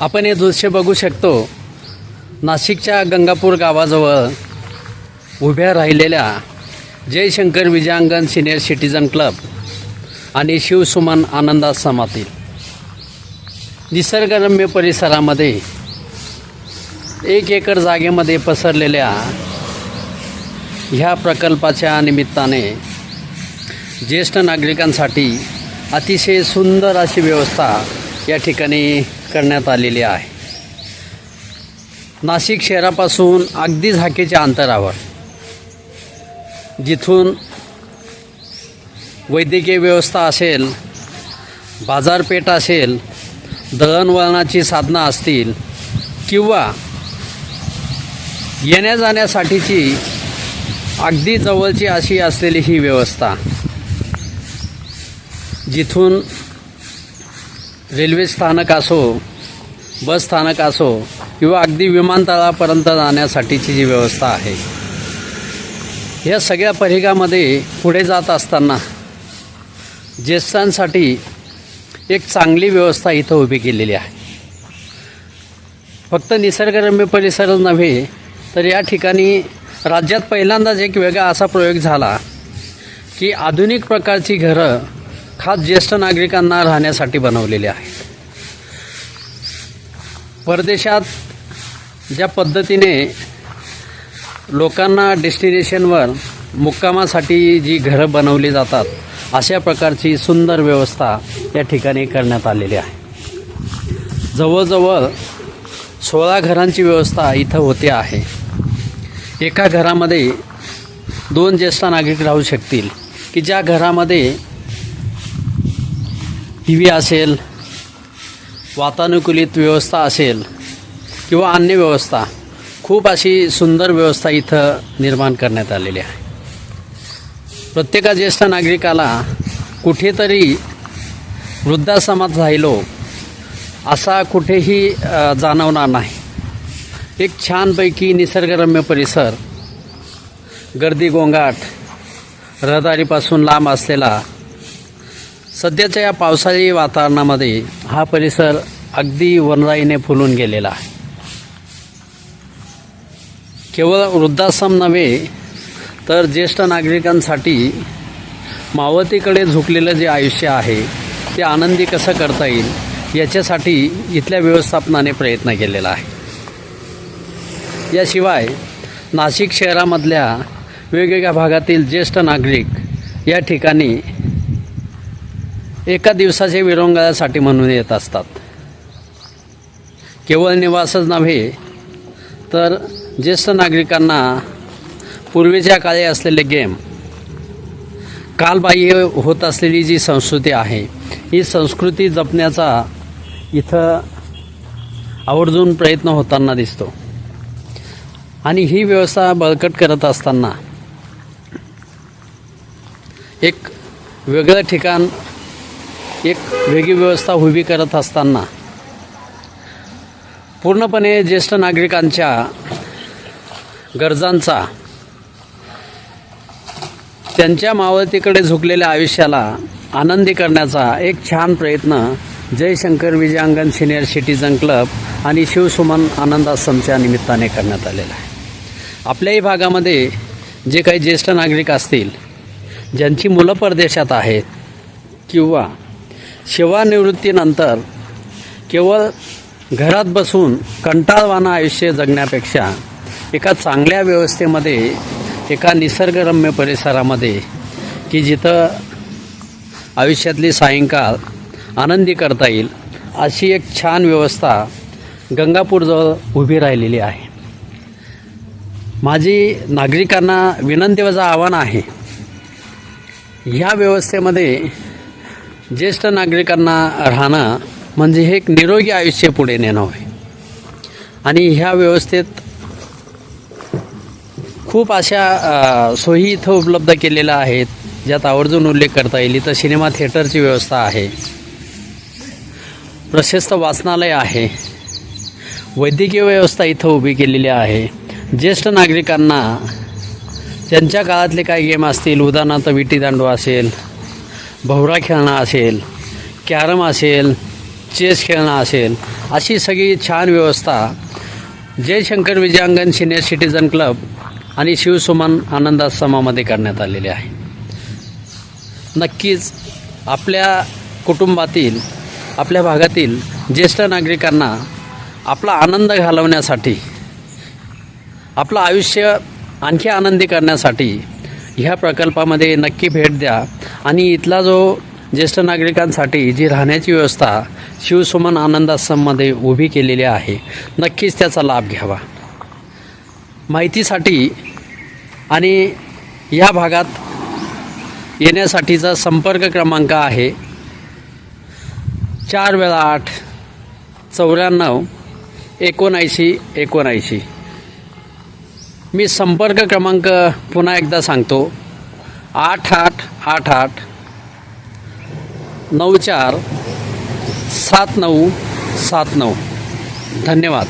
आपण हे दृश्य बघू शकतो. नाशिकच्या गंगापूर गावाजवळ उभ्या राहिलेल्या Jayshankar Vijayangan senior citizen club आणि शिवसुमन आनंदाश्रमातील निसर्गरम्य परिसरामध्ये एक एकर जागेमध्ये पसरलेल्या ह्या प्रकल्पाच्या निमित्ताने ज्येष्ठ नागरिकांसाठी अतिशय सुंदर अशी व्यवस्था या ठिकाणी करण्यात आलेली आहे. नाशिक शहरापासून अगदी झाकेच्या अंतरावर जिथून वैद्यकीय व्यवस्था असेल बाजारपेठ असेल दळणवळणाची साधनं असतील किंवा येण्या जाण्यासाठीची अगदी जवळची अशी असलेली ही व्यवस्था जिथून रेल्वे स्थानक असो बस स्थानक असो किंवा अगदी विमानतळापर्यंत जाण्यासाठीची जी व्यवस्था आहे या सगळ्या परिघामध्ये पुढे जात असताना ज्येष्ठांसाठी एक चांगली व्यवस्था इथं उभी केलेली आहे. फक्त निसर्गरम्य परिसरच नव्हे तर या ठिकाणी राज्यात पहिल्यांदाच एक वेगळा असा प्रयोग झाला की आधुनिक प्रकारची घरं खास ज्येष्ठ नागरिकांना राहण्यासाठी बनवलेले आहे परदेशात ज्या पद्धतीने लोकांना डेस्टिनेशनवर मुक्कामासाठी जी घरं बनवली जातात अशा प्रकारची सुंदर व्यवस्था या ठिकाणी करण्यात आलेली आहे. जवळजवळ सोळा घरांची व्यवस्था इथं होते आहे. एका घरामध्ये दोन ज्येष्ठ नागरिक राहू शकतील की ज्या घरामध्ये टी व्ही असेल वातानुकूलित व्यवस्था असेल किंवा अन्य व्यवस्था खूप अशी सुंदर व्यवस्था इथं निर्माण करण्यात आलेली आहे. प्रत्येका ज्येष्ठ नागरिकाला कुठेतरी वृद्धाश्रमात राहिलो असा कुठेही जाणवणार नाही. एक छानपैकी निसर्गरम्य परिसर गर्दी गोंगाट रहदारीपासून लांब असलेला सध्याच्या या पावसाळी वातावरणामध्ये हा परिसर अगदी वनराईने फुलून गेलेला आहे. केवळ वृद्धाश्रम नव्हे तर ज्येष्ठ नागरिकांसाठी मावतीकडे झुकलेलं जे आयुष्य आहे ते आनंदी कसं करता येईल याच्यासाठी इथल्या व्यवस्थापनाने प्रयत्न केलेला आहे. याशिवाय नाशिक शहरामधल्या वेगवेगळ्या भागातील ज्येष्ठ नागरिक या ठिकाणी एका दिवसाच्या विरंगुळ्यासाठी म्हणून येत असतात. केवळ निवासच नव्हे तर ज्येष्ठ नागरिकांना पूर्वीच्या काळी असलेले गेम कालबाह्य होत असलेली जी संस्कृती आहे ही संस्कृती जपण्याचा इथं आवर्जून प्रयत्न होताना दिसतो. आणि ही व्यवस्था बळकट करत असताना एक वेगळं ठिकाण एक वेगळी व्यवस्था उभी करत असताना पूर्णपणे ज्येष्ठ नागरिकांच्या गरजांचा त्यांच्या मावळतीकडे झुकलेल्या आयुष्याला आनंदी करण्याचा एक छान प्रयत्न Jayshankar Vijayangan senior citizen club आणि शिवसुमन आनंद आश्रमच्या निमित्ताने करण्यात आलेला आहे. आपल्याही भागामध्ये जे काही ज्येष्ठ नागरिक असतील ज्यांची मुलं परदेशात आहेत किंवा सेवानिवृत्तीनंतर केवळ घरात बसून कंटाळवाणं आयुष्य जगण्यापेक्षा एका चांगल्या व्यवस्थेमध्ये एका निसर्गरम्य परिसरामध्ये की जिथं आयुष्यातली सायंकाळ आनंदी करता येईल अशी एक छान व्यवस्था गंगापूरजवळ उभी राहिलेली आहे. माझी नागरिकांना विनंती वजा आव्हान आहे ह्या व्यवस्थेमध्ये ज्येष्ठ नागरिकांना राहणं म्हणजे हे एक निरोगी आयुष्य पुढे नेणं होय. आणि ह्या व्यवस्थेत खूप अशा सोयी इथं उपलब्ध केलेल्या आहेत ज्यात आवर्जून उल्लेख करता येईल. इथं सिनेमा थिएटरची व्यवस्था आहे. प्रशस्त वाचनालय आहे. वैद्यकीय व्यवस्था इथं उभी केलेली आहे. ज्येष्ठ नागरिकांना त्यांच्या काळातले काही गेम असतील उदाहरणार्थ विटीदांडू असेल भोवरा खेळणं असेल कॅरम असेल चेस खेळणं असेल अशी सगळी छान व्यवस्था Jayshankar Vijayangan senior citizen club आणि शिवसुमन आनंदाश्रमामध्ये करण्यात आलेले आहे. नक्कीच आपल्या कुटुंबातील आपल्या भागातील ज्येष्ठ नागरिकांना आपला आनंद घालवण्यासाठी आपलं आयुष्य आणखी आनंदी करण्यासाठी ह्या प्रकल्पामध्ये नक्की भेट द्या. आणि इथला जो ज्येष्ठ नागरिकांसाठी जी राहण्याची व्यवस्था शिवसुमन आनंदाश्रममध्ये उभी केलेली आहे. नक्कीच त्याचा लाभ घ्यावा. माहितीसाठी आणि या भागात येण्यासाठीचा संपर्क क्रमांक आहे चार वेळा आठ चौऱ्याण्णव एकोणऐंशी एकोणऐंशी. मी संपर्क क्रमांक पुन्हा एकदा सांगतो. आठ आठ आठ आठ नऊ चार सात नऊ सात नऊ. धन्यवाद.